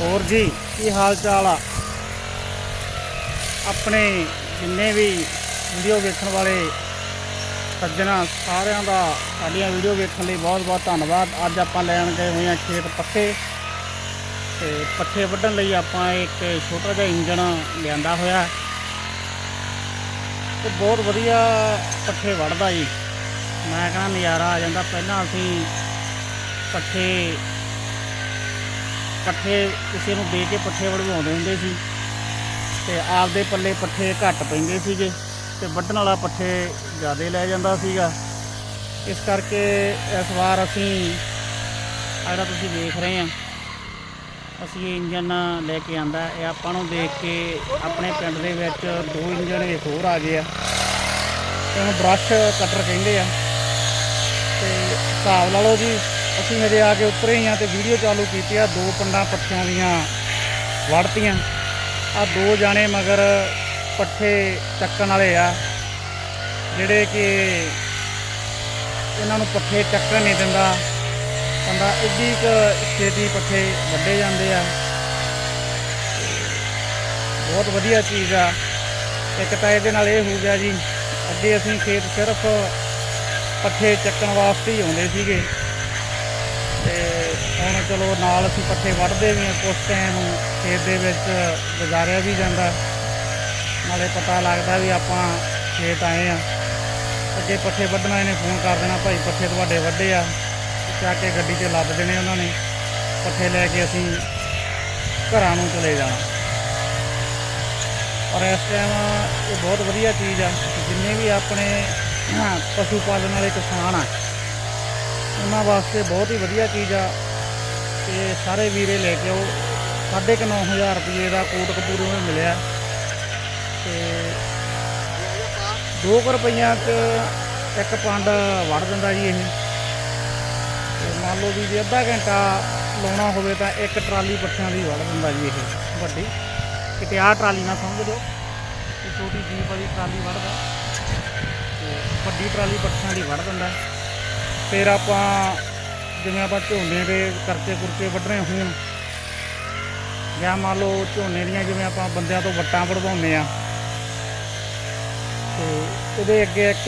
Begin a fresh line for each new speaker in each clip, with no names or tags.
ਹੋਰ ਜੀ, ਕੀ ਹਾਲ ਚਾਲ ਆ? ਆਪਣੇ ਜਿੰਨੇ ਵੀ ਵੀਡੀਓ ਵੇਖਣ ਵਾਲੇ ਸੱਜਣਾ, ਸਾਰਿਆਂ ਦਾ ਸਾਡੀਆਂ ਵੀਡੀਓ ਵੇਖਣ ਲਈ ਬਹੁਤ ਬਹੁਤ ਧੰਨਵਾਦ। ਅੱਜ ਆਪਾਂ ਲੈਣ ਗਏ ਹੋਏ ਆ ਖੇਤ ਪੱਠੇ ਤੇ ਪੱਠੇ ਵੱਢਣ ਲਈ ਆਪਾਂ ਇੱਕ ਛੋਟਾ ਜਿਹਾ ਇੰਜਣ ਲਿਆਂਦਾ ਹੋਇਆ। ਤੇ ਬਹੁਤ ਵਧੀਆ ਪੱਠੇ ਵੱਢਦਾ ਜੀ। ਮੈਂ ਕਹਿੰਦਾ ਨਜ਼ਾਰਾ ਆ ਜਾਂਦਾ। ਪਹਿਲਾਂ ਅਸੀਂ ਪੱਠੇ ਪੱਠੇ ਕਿਸੇ ਨੂੰ ਦੇ ਕੇ ਪੱਠੇ ਵੜਵਾਉਂਦੇ ਹੁੰਦੇ ਸੀ ਤੇ ਆਪਦੇ ਪੱਲੇ ਪੱਠੇ ਘੱਟ ਪੈਂਦੇ ਸੀਗੇ ਤੇ ਵੱਢਣ ਵਾਲਾ ਪੱਠੇ ਜ਼ਿਆਦਾ ਲੈ ਜਾਂਦਾ ਸੀਗਾ। ਇਸ ਕਰਕੇ ਇਸ ਵਾਰ ਅਸੀਂ ਆਹ ਜਿਹੜਾ ਤੁਸੀਂ ਦੇਖ ਰਹੇ ਆ ਅਸੀਂ ਇੰਜਨ ਲੈ ਕੇ ਆਂਦਾ ਇਹ ਆਪਾਂ ਨੂੰ ਦੇਖ ਕੇ ਆਪਣੇ ਪਿੰਡ ਦੇ ਵਿੱਚ ਦੋ ਇੰਜਨ ਇੱਕ ਹੋਰ ਆ ਗਏ ਆ। ਇਹਨੂੰ ਬ੍ਰਸ਼ ਕਟਰ ਕਹਿੰਦੇ ਆ। ਤੇ ਹਿਸਾਬ ਲਾ ਲਓ ਜੀ ਅਸੀਂ ਹਜੇ ਆ ਕੇ ਉੱਤਰੇ ਹੀ ਆ ਤੇ ਵੀਡੀਓ ਚਾਲੂ ਕੀਤੀ ਆ, ਦੋ ਪੰਡਾਂ ਪੱਠਿਆਂ ਦੀਆਂ ਵੜਤੀਆਂ। ਆ ਦੋ ਜਾਣੇ ਮਗਰ ਪੱਠੇ ਚੱਕਣ ਵਾਲੇ ਆ, ਜਿਹੜੇ ਕਿ ਇਹਨਾਂ ਨੂੰ ਪੱਠੇ ਚੱਕਣ ਨਹੀਂ ਦਿੰਦਾ। ਬੰਦਾ ਇੱਡੀ ਕੁ ਛੇਤੀ ਪੱਠੇ ਵੱਡੇ ਜਾਂਦੇ ਆ। ਬਹੁਤ ਵਧੀਆ ਚੀਜ਼ ਆ। ਇੱਕ ਤਾਂ ਇਹਦੇ ਨਾਲ ਇਹ ਹੋ ਗਿਆ ਜੀ, ਅੱਗੇ ਅਸੀਂ ਖੇਤ ਸਿਰਫ ਪੱਠੇ ਚੱਕਣ ਵਾਸਤੇ ਹੀ ਆਉਂਦੇ ਸੀਗੇ। ਹੁਣ ਚਲੋ ਨਾਲ ਅਸੀਂ ਪੱਠੇ ਵੱਢਦੇ ਵੀ ਹਾਂ, ਕੁਛ ਟਾਈਮ ਖੇਤ ਦੇ ਵਿੱਚ ਗੁਜ਼ਾਰਿਆ ਵੀ ਜਾਂਦਾ। ਨਾਲੇ ਪਤਾ ਲੱਗਦਾ ਵੀ ਆਪਾਂ ਖੇਤ ਆਏ ਆ ਅੱਗੇ ਪੱਠੇ ਵੱਢਣਾ, ਇਹਨੇ ਫੋਨ ਕਰ ਦੇਣਾ, ਭਾਈ ਪੱਠੇ ਤੁਹਾਡੇ ਵੱਢੇ ਆ। ਚੱਕ ਕੇ ਗੱਡੀ 'ਚ ਲੱਦ ਦੇਣੇ ਉਹਨਾਂ ਨੇ। ਪੱਠੇ ਲੈ ਕੇ ਅਸੀਂ ਘਰਾਂ ਨੂੰ ਚਲੇ ਜਾਣਾ। ਔਰ ਇਸ ਟਾਈਮ ਇਹ ਬਹੁਤ ਵਧੀਆ ਚੀਜ਼ ਆ ਜਿੰਨੇ ਵੀ ਆਪਣੇ ਪਸ਼ੂ ਪਾਲਣ ਵਾਲੇ ਕਿਸਾਨ ਆ, ਉਹਨਾਂ ਵਾਸਤੇ ਬਹੁਤ ਹੀ ਵਧੀਆ ਚੀਜ਼ ਆ। ਤੇ ਸਾਰੇ ਵੀਰੇ ਲੈ ਕੇ ਆਓ। ਸਾਢੇ ਕੁ ਨੌ ਹਜ਼ਾਰ ਰੁਪਏ ਦਾ ਕੋਟਕਪੂਰੇ ਨੂੰ ਮਿਲਿਆ। ਤੇ 2 ਰੁਪਈਆਂ 'ਚ ਇੱਕ ਪੰਡ ਵੜ ਦਿੰਦਾ ਜੀ ਇਹ। ਤੇ ਮੰਨ ਲਓ ਵੀ ਜੇ ਅੱਧਾ ਘੰਟਾ ਲਾਉਣਾ ਹੋਵੇ ਤਾਂ ਇੱਕ ਟਰਾਲੀ ਪੱਠਿਆਂ ਦੀ ਵੜ ਦਿੰਦਾ ਜੀ ਇਹ ਵੱਡੀ। ਕਿਤੇ ਆਹ ਟਰਾਲੀ ਨਾ ਸਮਝ ਲਓ। ਇਹ ਛੋਟੀ ਜੀਪ ਵਾਲੀ ਟਰਾਲੀ ਵੜਦਾ ਤੇ ਵੱਡੀ ਟਰਾਲੀ ਪੱਠਿਆਂ ਦੀ ਵੜ ਦਿੰਦਾ। ਫਿਰ ਆਪਾਂ ਜਿਵੇਂ ਆਪਾਂ ਝੋਨੇ ਦੇ ਕਰਚੇ ਕੁਰਚੇ ਵੱਢਣੇ ਹੋਣ ਜਾਂ ਮੰਨ ਲਓ ਝੋਨੇ ਦੀਆਂ ਜਿਵੇਂ ਆਪਾਂ ਬੰਦਿਆਂ ਤੋਂ ਵੱਟਾਂ ਵੜਵਾਉਂਦੇ ਆ। ਤੇ ਉਹਦੇ ਅੱਗੇ ਇੱਕ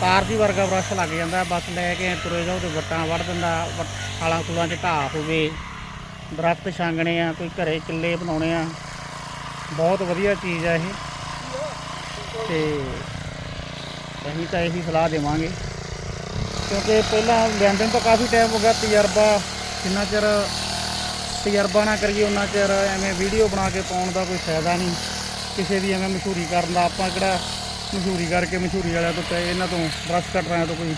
ਤਾਰ ਦੀ ਵਰਗਾ ਬਰਸ਼ ਲੱਗ ਜਾਂਦਾ, ਬਸ ਲੈ ਕੇ ਤੁਰੇ ਜਾਓ ਤੇ ਵੱਟਾਂ ਵੜ ਦਿੰਦਾ, ਵੱਟ- ਖਾਲਾਂ ਖੂਲਾਂ 'ਚ ਢਾਹ ਹੋਵੇ। ਦਰਖਤ ਛਾਂਗਣੇ ਆ, ਕੋਈ ਘਰੇ ਕਿੱਲੇ ਬਣਾਉਣੇ ਆ। ਬਹੁਤ ਵਧੀਆ ਚੀਜ਼ ਆ ਇਹ। ਤੇ ਅਸੀਂ ਤਾਂ ਇਹੀ ਸਲਾਹ ਦੇਵਾਂਗੇ। ਕਿਉਂਕਿ ਪਹਿਲਾਂ ਲੈਂਦੇ ਨੂੰ ਤਾਂ ਕਾਫੀ ਟਾਈਮ ਹੋ ਗਿਆ, ਤਜਰਬਾ ਜਿੰਨਾ ਚਿਰ ਤਜਰਬਾ ਨਾ ਕਰੀਏ ਉਹਨਾਂ ਚਿਰ ਐਵੇਂ ਵੀਡੀਓ ਬਣਾ ਕੇ ਪਾਉਣ ਦਾ ਕੋਈ ਫਾਇਦਾ ਨਹੀਂ। ਕਿਸੇ ਦੀ ਐਵੇਂ ਮਸ਼ਹੂਰੀ ਕਰਨ ਦਾ, ਆਪਾਂ ਕਿਹੜਾ ਮਸ਼ਹੂਰੀ ਕਰਕੇ ਮਸ਼ਹੂਰੀ ਵਾਲਿਆਂ ਤੋਂ ਇਹਨਾਂ ਤੋਂ ਬਰਸ਼ ਕਟਰਾਂ ਤੋਂ ਕੋਈ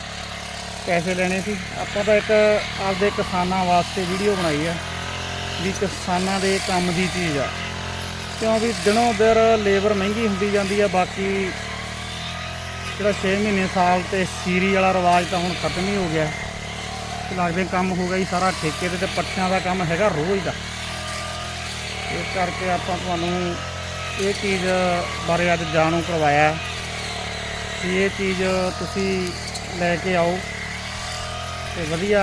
ਪੈਸੇ ਲੈਣੇ ਸੀ। ਆਪਾਂ ਤਾਂ ਇੱਕ ਆਪਦੇ ਕਿਸਾਨਾਂ ਵਾਸਤੇ ਵੀਡੀਓ ਬਣਾਈ ਆ, ਵੀ ਕਿਸਾਨਾਂ ਦੇ ਕੰਮ ਦੀ ਚੀਜ਼ ਆ। ਕਿਉਂ ਵੀ ਦਿਨੋਂ ਦਿਨ ਲੇਬਰ ਮਹਿੰਗੀ ਹੁੰਦੀ ਜਾਂਦੀ ਆ, ਬਾਕੀ ਜਿਹੜਾ 6 ਮਹੀਨੇ ਸਾਲ ਤੇ ਸੀਰੀ ਵਾਲਾ ਰਿਵਾਜ ਤਾਂ ਹੁਣ ਖਤਮ ਹੀ ਹੋ ਗਿਆ। ਲੱਗਦੇ ਕੰਮ ਹੋ ਗਿਆ ਜੀ ਸਾਰਾ ਠੇਕੇ ਤੇ ਤੇ ਪੱਠਿਆਂ ਦਾ ਕੰਮ ਹੈਗਾ ਰੋਜ਼ ਦਾ। ਇਸ ਕਰਕੇ ਆਪਾਂ ਤੁਹਾਨੂੰ ਇਹ ਚੀਜ਼ ਬਾਰੇ ਅੱਜ ਜਾਣੂ ਕਰਵਾਇਆ ਕਿ ਇਹ ਚੀਜ਼ ਤੁਸੀਂ ਲੈ ਕੇ ਆਓ। ਤੇ ਵਧੀਆ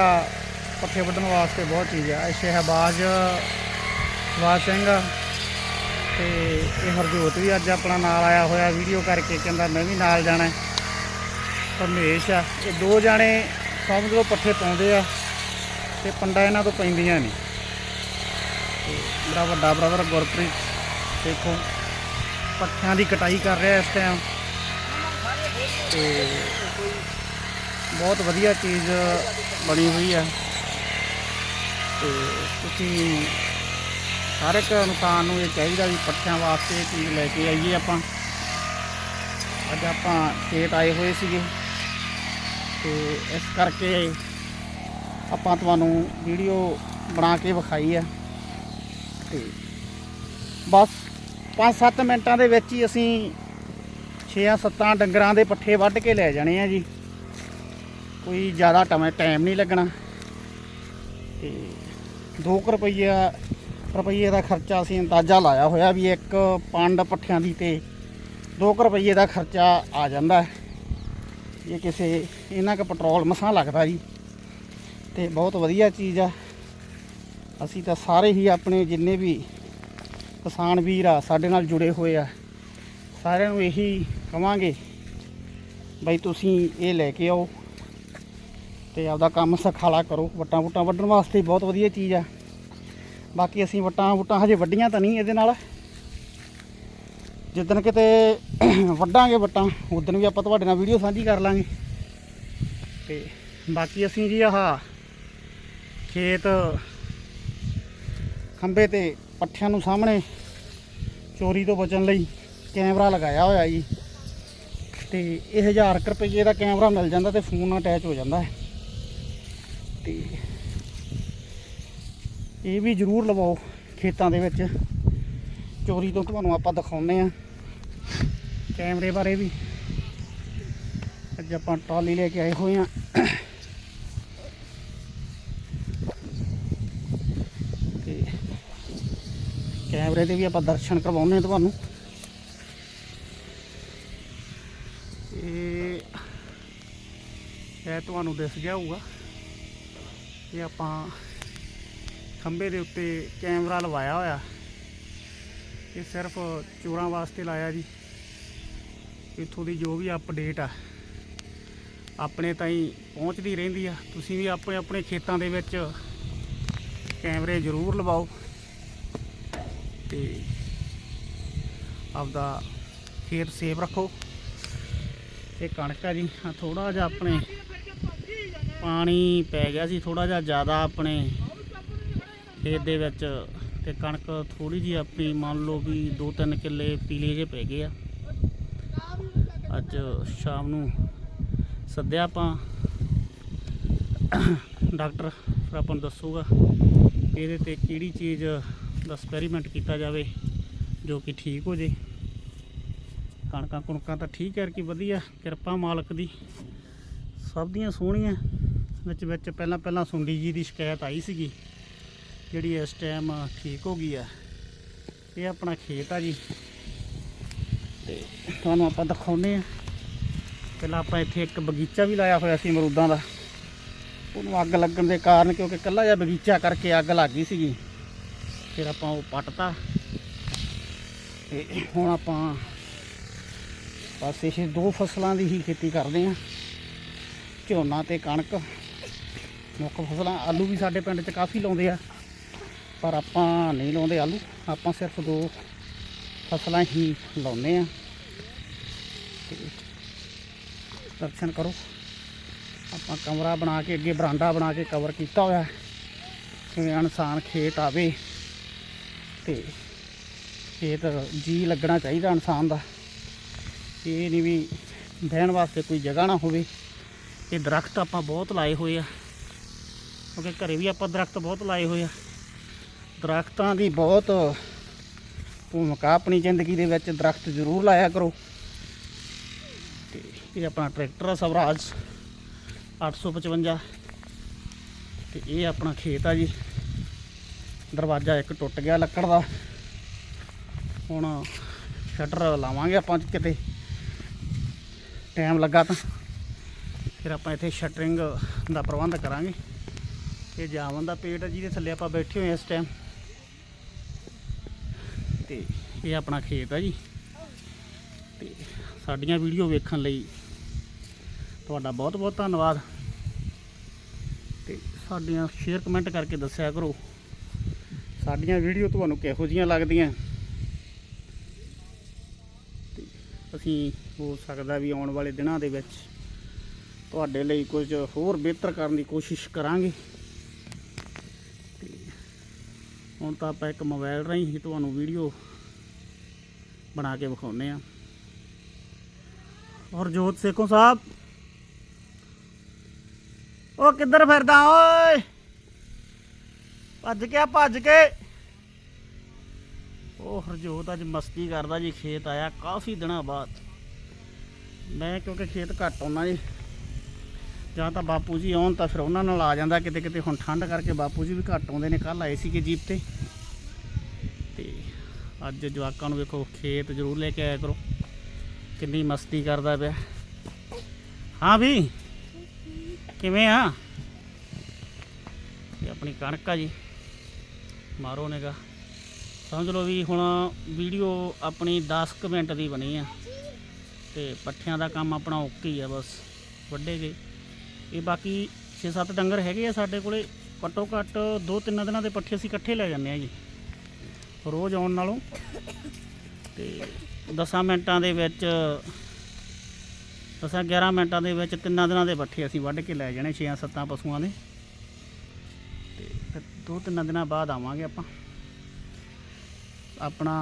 ਪੱਠੇ ਵੱਢਣ ਵਾਸਤੇ ਬਹੁਤ ਚੀਜ਼ ਆ ਇਹ ਸ਼ਹਿਬਾਜ਼ ਸ਼ਹਿਬਾਜ਼ ਸਿੰਘ ਤੇ ਇਹ ਹਰਜੋਤ ਵੀ ਅੱਜ ਆਪਣਾ ਨਾਲ ਆਇਆ ਹੋਇਆ ਵੀਡੀਓ ਕਰਕੇ ਕਹਿੰਦਾ ਮੈਂ ਵੀ ਨਾਲ ਜਾਣਾ ਪਰਮੇਸ਼ ਆ, ਇਹ ਦੋ ਜਾਣੇ ਸਮਝ ਲਓ ਪੱਠੇ ਪਾਉਂਦੇ ਆ ਤੇ ਪੰਡਾ ਇਹਨਾਂ ਤੋਂ ਪੈਂਦੀਆਂ ਨਹੀਂ। ਤੇ ਮੇਰਾ ਵੱਡਾ ਬ੍ਰਦਰ ਗੁਰਪ੍ਰੀਤ, ਦੇਖੋ, ਪੱਠਿਆਂ ਦੀ ਕਟਾਈ ਕਰ ਰਿਹਾ ਇਸ ਟਾਈਮ ਤੇ ਬਹੁਤ ਵਧੀਆ ਚੀਜ਼ ਬਣੀ ਹੋਈ ਆ। ਤੇ ਤੁਸੀਂ ਹਰ ਇੱਕ ਇਨਸਾਨ ਨੂੰ ਇਹ ਚਾਹੀਦਾ ਵੀ ਪੱਠਿਆਂ ਵਾਸਤੇ ਇਹ ਚੀਜ਼ ਲੈ ਕੇ ਆਈਏ ਆਪਾਂ। ਅੱਜ ਆਪਾਂ ਖੇਤ ਆਏ ਹੋਏ ਸੀਗੇ। ਤੇ ਇਸ ਕਰਕੇ ਆਪਾਂ ਤੁਹਾਨੂੰ ਵੀਡੀਓ ਬਣਾ ਕੇ ਵਿਖਾਈ ਆ। ਤੇ ਬਸ 5-7 ਮਿੰਟਾਂ ਦੇ ਵਿੱਚ ਹੀ ਅਸੀਂ 6-7 ਡੰਗਰਾਂ ਦੇ ਪੱਠੇ ਵੱਢ ਕੇ ਲੈ ਜਾਣੇ ਆ ਜੀ। ਕੋਈ ਜ਼ਿਆਦਾ ਟਾਈਮ ਨਹੀਂ ਲੱਗਣਾ। ਤੇ 2 ਰੁਪਈਆ ਰੁਪਈਏ ਦਾ ਖਰਚਾ ਅਸੀਂ ਅੰਦਾਜ਼ਾ ਲਾਇਆ ਹੋਇਆ ਵੀ ਇੱਕ ਪੰਡ ਪੱਠਿਆਂ ਦੀ ਤੇ 2 ਰੁਪਈਏ ਦਾ ਖਰਚਾ ਆ ਜਾਂਦਾ ਹੈ। ਜੇ ਕਿਸੇ, ਇਹਨਾਂ ਕ ਪੈਟਰੋਲ ਮਸਾਂ ਲੱਗਦਾ ਜੀ। ਤੇ ਬਹੁਤ ਵਧੀਆ ਚੀਜ਼ ਆ। ਅਸੀਂ ਤਾਂ ਸਾਰੇ ਹੀ ਆਪਣੇ ਜਿੰਨੇ ਵੀ ਕਿਸਾਨ ਵੀਰ ਆ, ਸਾਡੇ ਨਾਲ ਜੁੜੇ ਹੋਏ ਆ, ਸਾਰਿਆਂ ਨੂੰ ਇਹੀ ਕਵਾਂਗੇ, ਬਈ ਤੁਸੀਂ ਇਹ ਲੈ ਕੇ ਆਓ ਤੇ ਆਪਦਾ ਕੰਮ ਸਖਾਲਾ ਕਰੋ ਵੱਟਾਂ ਵੁੱਟਾਂ ਵੱਢਣ ਵਾਸਤੇ ਬਹੁਤ ਵਧੀਆ ਚੀਜ਼ ਆ। ਬਾਕੀ ਅਸੀਂ ਵੱਟਾਂ ਵੁੱਟਾਂ ਹਜੇ ਵੱਡੀਆਂ ਤਾਂ ਨਹੀਂ ਇਹਦੇ ਨਾਲ। ਜਿੱਦਣ ਕਿਤੇ ਵੱਢਾਂਗੇ ਵੱਟਾਂ, ਉਦੋਂ ਵੀ ਆਪਾਂ ਤੁਹਾਡੇ ਨਾਲ ਵੀਡੀਓ ਸਾਂਝੀ ਕਰ ਲਾਂਗੇ। ਤੇ ਬਾਕੀ ਅਸੀਂ ਜੀ ਆਹ ਖੇਤ ਖੰਬੇ ਤੇ ਪੱਠਿਆਂ ਨੂੰ ਸਾਹਮਣੇ ਚੋਰੀ ਤੋਂ ਬਚਣ ਲਈ ਕੈਮਰਾ ਲਗਾਇਆ ਹੋਇਆ ਜੀ। ਤੇ ਇਹ 1000 ਕੁ ਰੁਪਏ ਦਾ ਕੈਮਰਾ ਮਿਲ ਜਾਂਦਾ ਤੇ ਫੋਨ ਨਾਲ ਅਟੈਚ ਹੋ ਜਾਂਦਾ ਹੈ। ਤੇ ਇਹ ਵੀ ਜ਼ਰੂਰ ਲਵਾਓ ਖੇਤਾਂ ਦੇ ਵਿੱਚ। ਚੋਰੀ ਤੋਂ ਤੁਹਾਨੂੰ ਆਪਾਂ ਦਿਖਾਉਂਦੇ ਆ ਕੈਮਰੇ ਬਾਰੇ ਵੀ। ਅੱਜ ਆਪਾਂ ਟਰਾਲੀ ਲੈ ਕੇ ਆਏ ਹੋਏ ਆ ਤੇ ਕੈਮਰੇ ਦੇ ਵੀ ਆਪਾਂ ਦਰਸ਼ਨ ਕਰਵਾਉਂਦੇ ਆ ਤੁਹਾਨੂੰ। ਇਹ ਇਹ ਤੁਹਾਨੂੰ ਦਿਸ ਗਿਆ ਹੋਊਗਾ। ਇਹ ਆਪਾਂ ਖੰਭੇ ਦੇ ਉੱਤੇ ਕੈਮਰਾ ਲਵਾਇਆ ਹੋਇਆ। ਇਹ ਸਿਰਫ ਚੋਰਾਂ ਵਾਸਤੇ ਲਾਇਆ ਜੀ। ਇੱਥੋਂ ਦੀ ਜੋ ਵੀ ਅਪਡੇਟ ਆ, ਆਪਣੇ ਤਾਈਂ ਪਹੁੰਚਦੀ ਰਹਿੰਦੀ ਆ। ਤੁਸੀਂ ਵੀ ਆਪਣੇ ਆਪਣੇ ਖੇਤਾਂ ਦੇ ਵਿੱਚ ਕੈਮਰੇ ਜ਼ਰੂਰ ਲਵਾਓ। ਤੇ ਆਪਦਾ ਖੇਤ ਸੇਫ ਰੱਖੋ। ਇਹ ਕਣਕ ਆ ਜੀ। ਆ ਥੋੜਾ ਜਿਹਾ ਆਪਣੇ ਪਾਣੀ ਪੈ ਗਿਆ ਸੀ। ਥੋੜਾ ਜਿਹਾ ਜ਼ਿਆਦਾ ਆਪਣੇ ਖੇਤ ਦੇ ਵਿੱਚ ਤੇ ਕਣਕ ਥੋੜੀ ਜਿਹੀ ਆਪਣੀ ਮੰਨ ਲਓ ਵੀ 2-3 ਕਿੱਲੇ ਪੀਲੇ ਜੇ ਪੈ ਗਏ ਆ। ਅੱਜ ਸ਼ਾਮ ਨੂੰ ਸੱਦਿਆ ਆਪਾਂ। ਡਾਕਟਰ ਆਪਾਂ ਨੂੰ ਦੱਸੂਗਾ ਇਹਦੇ ਤੇ ਕਿਹੜੀ ਚੀਜ਼ ਦਾ ਐਕਸਪੈਰੀਮੈਂਟ ਕੀਤਾ ਜਾਵੇ ਜੋ ਕਿ ਠੀਕ ਹੋ ਜੇ। ਕਣਕਾਂ ਕੁਣਕਾਂ ਤਾਂ ਠੀਕ ਹੈ ਕਿ ਵਧੀਆ, ਕਿਰਪਾ ਮਾਲਕ ਦੀ। ਸਭ ਦੀਆਂ ਸੋਹਣੀਆਂ। ਵਿੱਚ ਵਿੱਚ ਪਹਿਲਾਂ ਪਹਿਲਾਂ ਸੁੰਡੀ ਜੀ ਦੀ ਸ਼ਿਕਾਇਤ ਆਈ ਸੀਗੀ। ਜਿਹੜੀ ਇਸ ਟਾਈਮ ਠੀਕ ਹੋ ਗਈ ਆ, ਇਹ ਆਪਣਾ ਖੇਤ ਆ ਜੀ। ਤੇ ਤੁਹਾਨੂੰ ਆਪਾਂ ਦਿਖਾਉਂਦੇ ਆ। ਪਹਿਲਾਂ ਆਪਾਂ ਇੱਥੇ ਇੱਕ ਬਗੀਚਾ ਵੀ ਲਾਇਆ ਹੋਇਆ ਸੀ ਅਮਰੂਦਾਂ ਦਾ। ਉਹਨੂੰ ਅੱਗ ਲੱਗਣ ਦੇ ਕਾਰਨ ਕਿਉਂਕਿ ਕੱਲਾ ਜਿਹਾ ਬਗੀਚਾ ਕਰਕੇ ਅੱਗ ਲੱਗ ਗਈ ਸੀਗੀ। ਫਿਰ ਆਪਾਂ ਉਹ ਪੱਟਤਾ। ਤੇ ਹੁਣ ਆਪਾਂ ਬਸ ਇਹ ਦੋ ਫਸਲਾਂ ਦੀ ਹੀ ਖੇਤੀ ਕਰਦੇ ਆ। ਝੋਨਾ ਤੇ ਕਣਕ। ਮੁੱਖ ਫਸਲਾਂ ਆਲੂ ਵੀ ਸਾਡੇ ਪਿੰਡ 'ਚ ਕਾਫੀ ਲਾਉਂਦੇ ਆ। ਪਰ ਆਪਾਂ ਨਹੀਂ ਲਾਉਂਦੇ ਆਲੂ, ਆਪਾਂ ਸਿਰਫ ਦੋ ਫਸਲਾਂ ਹੀ ਲਾਉਂਦੇ ਆ ਤੇ ਦਰਸ਼ਨ ਕਰੋ। ਆਪਾਂ ਕਮਰਾ ਬਣਾ ਕੇ, ਅੱਗੇ ਬਰਾਂਡਾ ਬਣਾ ਕੇ ਕਵਰ ਕੀਤਾ ਹੋਇਆ ਕਿਵੇਂ ਇਨਸਾਨ ਖੇਤ ਆਵੇ ਤੇ ਖੇਤ ਜੀ ਲੱਗਣਾ ਚਾਹੀਦਾ ਇਨਸਾਨ ਦਾ। ਇਹ ਨਹੀਂ ਵੀ ਬਹਿਣ ਵਾਸਤੇ ਕੋਈ ਜਗ੍ਹਾ ਨਾ ਹੋਵੇ। ਇਹ ਦਰਖਤ ਆਪਾਂ ਬਹੁਤ ਲਾਏ ਹੋਏ ਆ। ਕਿਉਂਕਿ ਘਰੇ ਵੀ ਆਪਾਂ ਦਰਖਤ ਬਹੁਤ ਲਾਏ ਹੋਏ ਆ। ਦਰਖਤਾਂ ਦੀ ਬਹੁਤ ਭੂਮਿਕਾ ਆਪਣੀ ਜ਼ਿੰਦਗੀ ਦੇ ਵਿੱਚ ਦਰਖਤ ਜ਼ਰੂਰ ਲਾਇਆ ਕਰੋ। ਤੇ ਇਹ ਆਪਣਾ ਟਰੈਕਟਰ ਆ ਸਵਰਾਜ 855 ਤੇ ਇਹ ਆਪਣਾ ਖੇਤ ਆ ਜੀ। ਦਰਵਾਜ਼ਾ ਇੱਕ ਟੁੱਟ ਗਿਆ ਲੱਕੜ ਦਾ। ਹੁਣ ਸ਼ਟਰ ਲਾਵਾਂਗੇ ਆਪਾਂ ਕਿਤੇ। ਟਾਈਮ ਲੱਗਾ ਤਾਂ। ਫਿਰ ਆਪਾਂ ਇੱਥੇ ਸ਼ਟਰਿੰਗ ਦਾ ਪ੍ਰਬੰਧ ਕਰਾਂਗੇ। ਇਹ ਜਾਵਨ ਦਾ ਪੇਟ ਆ ਜਿਹਦੇ ਥੱਲੇ ਆਪਾਂ ਬੈਠੇ ਹੋਏ ਇਸ ਟਾਈਮ ਤੇ ਇਹ ਆਪਣਾ ਖੇਤ ਆ ਜੀ। ਤੇ ਸਾਡੀਆਂ ਵੀਡੀਓ ਵੇਖਣ ਲਈ ਤੁਹਾਡਾ ਬਹੁਤ ਬਹੁਤ ਧੰਨਵਾਦ। ਤੇ ਸਾਡੀਆਂ ਸ਼ੇਅਰ ਕਮੈਂਟ ਕਰਕੇ ਦੱਸਿਆ ਕਰੋ, ਸਾਡੀਆਂ ਵੀਡੀਓ ਤੁਹਾਨੂੰ ਕਿਹੋ ਜੀਆਂ ਲੱਗਦੀਆਂ? ਤੇ ਅਸੀਂ ਹੋ ਸਕਦਾ ਵੀ ਆਉਣ ਵਾਲੇ ਦਿਨਾਂ ਦੇ ਵਿੱਚ ਤੁਹਾਡੇ ਲਈ ਕੁਝ ਹੋਰ ਬਿਹਤਰ ਕਰਨ ਦੀ ਕੋਸ਼ਿਸ਼ ਕਰਾਂਗੇ ਤੇ ਹੁਣ ਤਾਂ ਆਪਾਂ ਇੱਕ ਮੋਬਾਈਲ ਰਾਹੀਂ ਹੀ ਤੁਹਾਨੂੰ ਵੀਡੀਓ ਬਣਾ ਕੇ ਵਿਖਾਉਂਦੇ ਆ ਔਰ ਜੋਤ ਸੇਖੋਂ ਸਾਹਿਬ। ਉਹ ਕਿੱਧਰ ਫਿਰਦਾ, ਓਏ? ਭੱਜ ਕੇ ਭੱਜ ਕੇ। ਉਹ ਹਰਜੋਤ ਅੱਜ ਮਸਤੀ ਕਰਦਾ ਜੀ, ਖੇਤ ਆਇਆ ਕਾਫੀ ਦਿਨਾਂ ਬਾਅਦ। ਮੈਂ ਕਿਉਂਕਿ ਖੇਤ ਘੱਟ ਆਉਣਾ ਜੀ। ਜਾਂ ਤਾਂ ਬਾਪੂ ਜੀ ਆਉਣ ਤਾਂ ਫਿਰ ਉਹਨਾਂ ਨਾਲ ਆ ਜਾਂਦਾ, ਕਿਤੇ ਕਿਤੇ ਹੁਣ ਠੰਡ ਕਰਕੇ ਬਾਪੂ ਜੀ ਵੀ ਘੱਟ ਆਉਂਦੇ ਨੇ ਕੱਲ ਆਏ ਸੀਗੇ ਜੀਪ ਤੇ। ਤੇ ਅੱਜ ਜਵਾਕਾਂ ਨੂੰ ਵੇਖੋ, ਖੇਤ ਜ਼ਰੂਰ ਲੈ ਕੇ ਆਇਆ ਕਰੋ। ਕਿੰਨੀ ਮਸਤੀ ਕਰਦਾ ਪਿਆ। ਹਾਂ ਵੀ, ਕਿਵੇਂ ਆ? ਇਹ ਆਪਣੀ ਕਣਕ ਆ ਜੀ। ਮਾਰੋ ਨੇਗਾ ਸਮਝ ਲਓ ਵੀ ਹੁਣ ਵੀਡੀਓ ਆਪਣੀ 10 ਕੁ ਮਿੰਟ ਦੀ ਬਣੀ ਆ। ਤੇ ਪੱਠਿਆਂ ਦਾ ਕੰਮ ਆਪਣਾ ਓਕੇ ਹੀ ਆ ਬਸ। ਵੱਡੇ ਗਏ ਇਹ ਬਾਕੀ 6-7 ਡੰਗਰ ਹੈਗੇ ਆ ਸਾਡੇ ਕੋਲੇ, ਘੱਟੋ ਘੱਟ 2-3 ਦਿਨਾਂ ਦੇ ਪੱਠੇ ਅਸੀਂ ਇਕੱਠੇ ਲੈ ਜਾਂਦੇ ਆ ਜੀ। ਰੋਜ਼ ਆਉਣ ਨਾਲੋਂ। ਤੇ 10 ਮਿੰਟਾਂ ਦੇ ਵਿੱਚ 10-11 ਮਿੰਟਾਂ ਦੇ ਵਿੱਚ ਤਿੰਨਾਂ ਦਿਨਾਂ ਦੇ ਪੱਠੇ ਅਸੀਂ ਵੱਢ ਕੇ ਲੈ ਜਾਣੇ 6-7 ਪਸ਼ੂਆਂ ਦੇ। ਤੇ ਫਿਰ ਦੋ ਤਿੰਨ ਦਿਨਾਂ ਬਾਅਦ ਆਵਾਂਗੇ ਆਪਾਂ। ਆਪਣਾ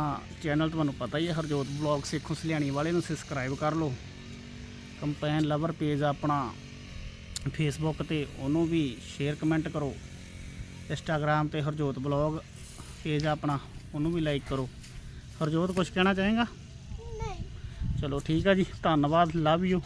ਚੈਨਲ ਤੁਹਾਨੂੰ ਪਤਾ ਹੀ ਹੈ, ਹਰਜੋਤ ਬਲੌਗ ਸੇਖੋਂ ਸਲਿਆਣੀ ਵਾਲੇ ਨੂੰ ਸਬਸਕ੍ਰਾਈਬ ਕਰ ਲਓ। ਕੰਪੈਨ ਲਵਰ ਪੇਜ ਆਪਣਾ ਫੇਸਬੁੱਕ ਤੇ ਉਹਨੂੰ ਵੀ ਸ਼ੇਅਰ ਕਮੈਂਟ ਕਰੋ। ਇੰਸਟਾਗ੍ਰam ਤੇ ਹਰਜੋਤ ਬਲੌਗ ਪੇਜ ਆਪਣਾ ਉਹਨੂੰ ਵੀ ਲਾਈਕ ਕਰੋ। ਹਰਜੋਤ ਕੁਝ ਕਹਿਣਾ ਚਾਹੇਗਾ?
ਨਹੀਂ।
ਚਲੋ ਠੀਕ ਆ ਜੀ ਧੰਨਵਾਦ ਲਵ ਯੂ